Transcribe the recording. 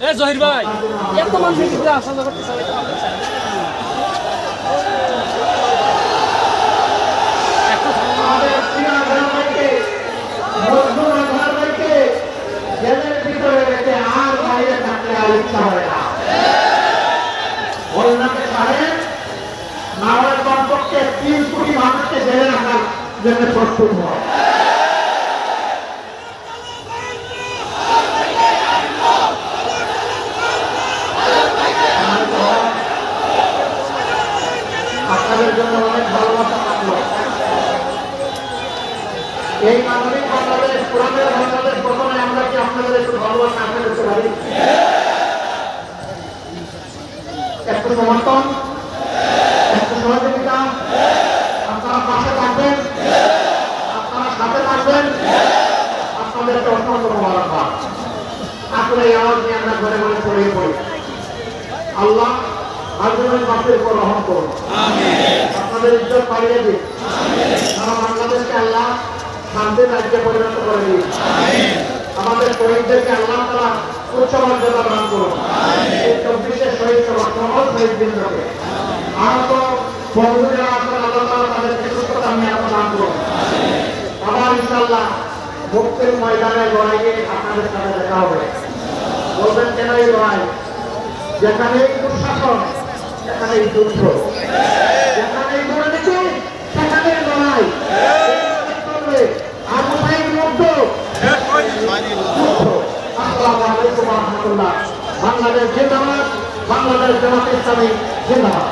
এ জহির ভাই। এত মানুষের ভিতরে আসা যাওয়া করতে তিন কোটি মানুষকে জেলে রাখার জন্য প্রস্তুত হয় আপনাদের জন্য অনেক ভালোবাসা থাকল এই মানবিক বাংলাদেশ পুরানের বাংলাদেশ প্রথমে আমরা কি আপনাদের একটু ভালোবাসা আশা করতে পারি? একটু সমর্থন? একটু সহযোগিতা? আপনারা পাশে থাকবেন? আপনারা সাথে থাকবেন? আপনাদেরকে অত্যন্ত মোবারকবাদ আসলে এই আওয়াজ নিয়ে আমরা ঘরে ঘরে ছড়িয়ে পড়ি। আল্লাহ আজমের বাপের উপর রহম করুন। আপনাদের ইজ্জত পাইয়ে দিন। সারা বাংলাদেশকে আল্লাহ শান্তির রাজ্যে পরিণত করে দিন। আমাদের শহীদদেরকে আল্লাহ তারা উচ্চ মর্যাদা দান করুন। এই চব্বিশের শহীদ সভা সকল শহীদ বৃন্দকে। আহত বন্ধু যারা আছেন আল্লাহ তালা তাদেরকে সুস্থতা নিয়ে দান করুন। আবার ইনশাল্লাহ মুক্তির ময়দানে লড়াইয়ে আপনাদের সাথে দেখা হবে। বলবেন কেন এই লড়াই? যেখানেই দুঃশাসন সেখানেই যুদ্ধ যেখানেই দুর্নীতি, সেখানে লড়াই। আবু সাইদ মুগ্ধ আসসালামু আলাইকুম বাংলাদেশ জিন্দাবাদ। বাংলাদেশ জামাত ইসলামী জিন্দাবাদ।